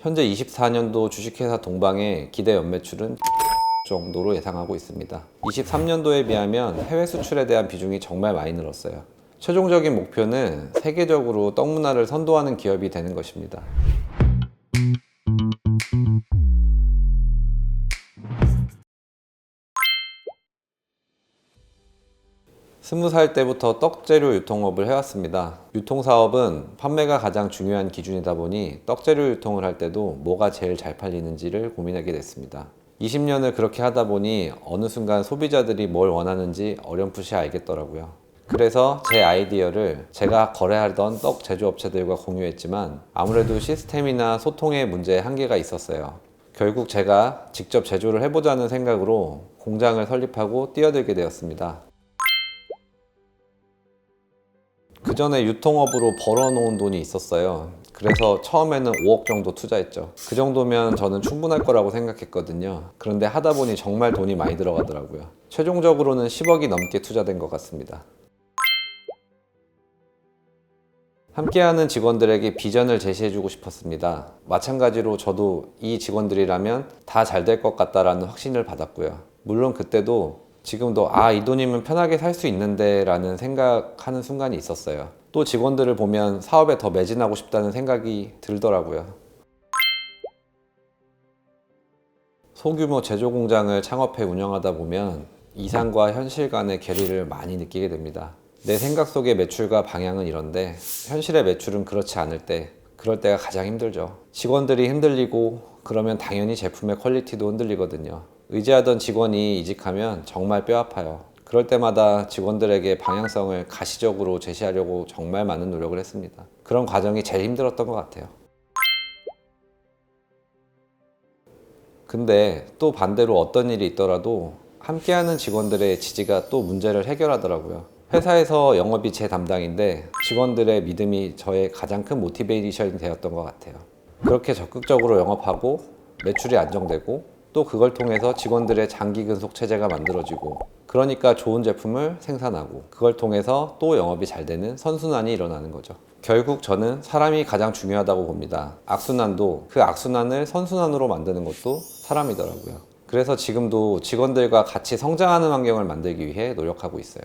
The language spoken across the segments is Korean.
현재 24년도 주식회사 동방의 기대 연매출은 정도로 예상하고 있습니다. 23년도에 비하면 해외 수출에 대한 비중이 정말 많이 늘었어요. 최종적인 목표는 세계적으로 떡 문화를 선도하는 기업이 되는 것입니다. 스무 살 때부터 떡재료 유통업을 해왔습니다. 유통사업은 판매가 가장 중요한 기준이다 보니 떡재료 유통을 할 때도 뭐가 제일 잘 팔리는지를 고민하게 됐습니다. 20년을 그렇게 하다 보니 어느 순간 소비자들이 뭘 원하는지 어렴풋이 알겠더라고요. 그래서 제 아이디어를 제가 거래하던 떡 제조업체들과 공유했지만 아무래도 시스템이나 소통의 문제에 한계가 있었어요. 결국 제가 직접 제조를 해보자는 생각으로 공장을 설립하고 뛰어들게 되었습니다. 그 전에 유통업으로 벌어놓은 돈이 있었어요. 그래서 처음에는 5억 정도 투자했죠. 그 정도면 저는 충분할 거라고 생각했거든요. 그런데 하다 보니 정말 돈이 많이 들어가더라고요. 최종적으로는 10억이 넘게 투자된 것 같습니다. 함께하는 직원들에게 비전을 제시해주고 싶었습니다. 마찬가지로 저도 이 직원들이라면 다 잘 될 것 같다라는 확신을 받았고요. 물론 그때도 지금도 아, 이 돈이면 편하게 살 수 있는데 라는 생각하는 순간이 있었어요. 또 직원들을 보면 사업에 더 매진하고 싶다는 생각이 들더라고요. 소규모 제조 공장을 창업해 운영하다 보면 이상과 현실 간의 괴리를 많이 느끼게 됩니다. 내 생각 속의 매출과 방향은 이런데 현실의 매출은 그렇지 않을 때 그럴 때가 가장 힘들죠. 직원들이 흔들리고 그러면 당연히 제품의 퀄리티도 흔들리거든요. 의지하던 직원이 이직하면 정말 뼈 아파요. 그럴 때마다 직원들에게 방향성을 가시적으로 제시하려고 정말 많은 노력을 했습니다. 그런 과정이 제일 힘들었던 것 같아요. 근데 또 반대로 어떤 일이 있더라도 함께하는 직원들의 지지가 또 문제를 해결하더라고요. 회사에서 영업이 제 담당인데 직원들의 믿음이 저의 가장 큰 모티베이션이 되었던 것 같아요. 그렇게 적극적으로 영업하고 매출이 안정되고 또 그걸 통해서 직원들의 장기 근속 체제가 만들어지고 그러니까 좋은 제품을 생산하고 그걸 통해서 또 영업이 잘 되는 선순환이 일어나는 거죠. 결국 저는 사람이 가장 중요하다고 봅니다. 악순환도 그 악순환을 선순환으로 만드는 것도 사람이더라고요. 그래서 지금도 직원들과 같이 성장하는 환경을 만들기 위해 노력하고 있어요.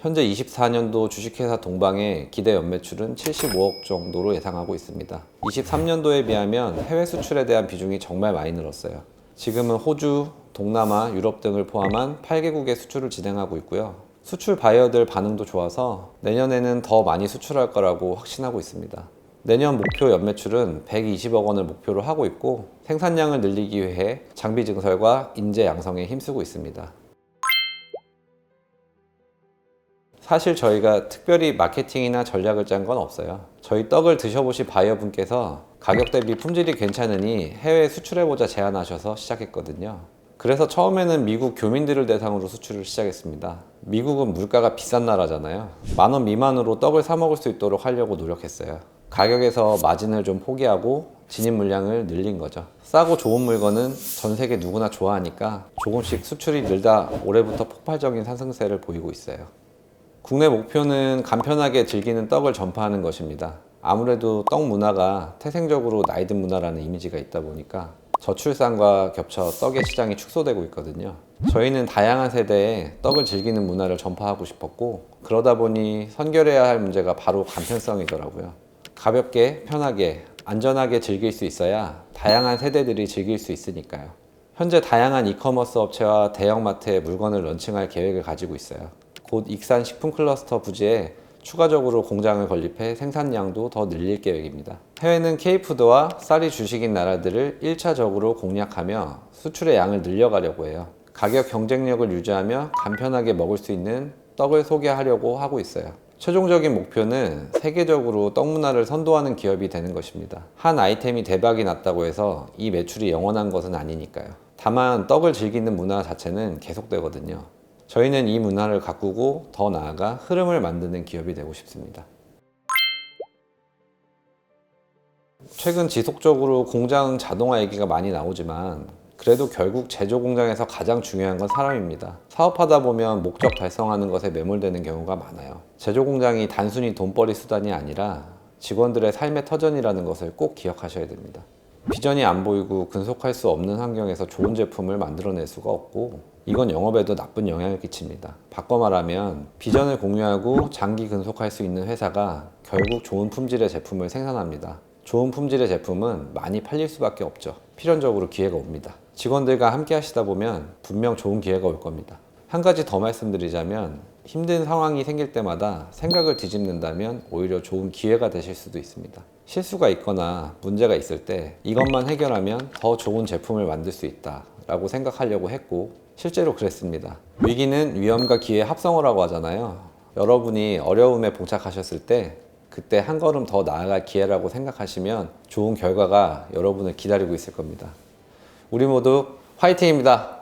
현재 24년도 주식회사 동방의 기대 연매출은 75억 정도로 예상하고 있습니다. 23년도에 비하면 해외 수출에 대한 비중이 정말 많이 늘었어요. 지금은 호주, 동남아, 유럽 등을 포함한 8개국의 수출을 진행하고 있고요. 수출 바이어들 반응도 좋아서 내년에는 더 많이 수출할 거라고 확신하고 있습니다. 내년 목표 연매출은 120억 원을 목표로 하고 있고 생산량을 늘리기 위해 장비 증설과 인재 양성에 힘쓰고 있습니다. 사실 저희가 특별히 마케팅이나 전략을 짠 건 없어요. 저희 떡을 드셔보신 바이어분께서 가격 대비 품질이 괜찮으니 해외 수출해보자 제안하셔서 시작했거든요. 그래서 처음에는 미국 교민들을 대상으로 수출을 시작했습니다. 미국은 물가가 비싼 나라잖아요. 만 원 미만으로 떡을 사 먹을 수 있도록 하려고 노력했어요. 가격에서 마진을 좀 포기하고 진입 물량을 늘린 거죠. 싸고 좋은 물건은 전 세계 누구나 좋아하니까 조금씩 수출이 늘다 올해부터 폭발적인 상승세를 보이고 있어요. 국내 목표는 간편하게 즐기는 떡을 전파하는 것입니다. 아무래도 떡 문화가 태생적으로 나이든 문화라는 이미지가 있다 보니까 저출산과 겹쳐 떡의 시장이 축소되고 있거든요. 저희는 다양한 세대에 떡을 즐기는 문화를 전파하고 싶었고 그러다 보니 선결해야 할 문제가 바로 간편성이더라고요. 가볍게, 편하게, 안전하게 즐길 수 있어야 다양한 세대들이 즐길 수 있으니까요. 현재 다양한 이커머스 업체와 대형마트에 물건을 런칭할 계획을 가지고 있어요. 곧 익산 식품 클러스터 부지에 추가적으로 공장을 건립해 생산량도 더 늘릴 계획입니다. 해외는 K푸드와 쌀이 주식인 나라들을 1차적으로 공략하며 수출의 양을 늘려가려고 해요. 가격 경쟁력을 유지하며 간편하게 먹을 수 있는 떡을 소개하려고 하고 있어요. 최종적인 목표는 세계적으로 떡 문화를 선도하는 기업이 되는 것입니다. 한 아이템이 대박이 났다고 해서 이 매출이 영원한 것은 아니니까요. 다만 떡을 즐기는 문화 자체는 계속되거든요. 저희는 이 문화를 가꾸고 더 나아가 흐름을 만드는 기업이 되고 싶습니다. 최근 지속적으로 공장 자동화 얘기가 많이 나오지만 그래도 결국 제조 공장에서 가장 중요한 건 사람입니다. 사업하다 보면 목적 달성하는 것에 매몰되는 경우가 많아요. 제조 공장이 단순히 돈벌이 수단이 아니라 직원들의 삶의 터전이라는 것을 꼭 기억하셔야 됩니다. 비전이 안 보이고 근속할 수 없는 환경에서 좋은 제품을 만들어낼 수가 없고 이건 영업에도 나쁜 영향을 끼칩니다. 바꿔 말하면 비전을 공유하고 장기 근속할 수 있는 회사가 결국 좋은 품질의 제품을 생산합니다. 좋은 품질의 제품은 많이 팔릴 수밖에 없죠. 필연적으로 기회가 옵니다. 직원들과 함께 하시다 보면 분명 좋은 기회가 올 겁니다. 한 가지 더 말씀드리자면 힘든 상황이 생길 때마다 생각을 뒤집는다면 오히려 좋은 기회가 되실 수도 있습니다. 실수가 있거나 문제가 있을 때 이것만 해결하면 더 좋은 제품을 만들 수 있다 라고 생각하려고 했고 실제로 그랬습니다. 위기는 위험과 기회의 합성어라고 하잖아요. 여러분이 어려움에 봉착하셨을 때 그때 한 걸음 더 나아갈 기회라고 생각하시면 좋은 결과가 여러분을 기다리고 있을 겁니다. 우리 모두 화이팅입니다.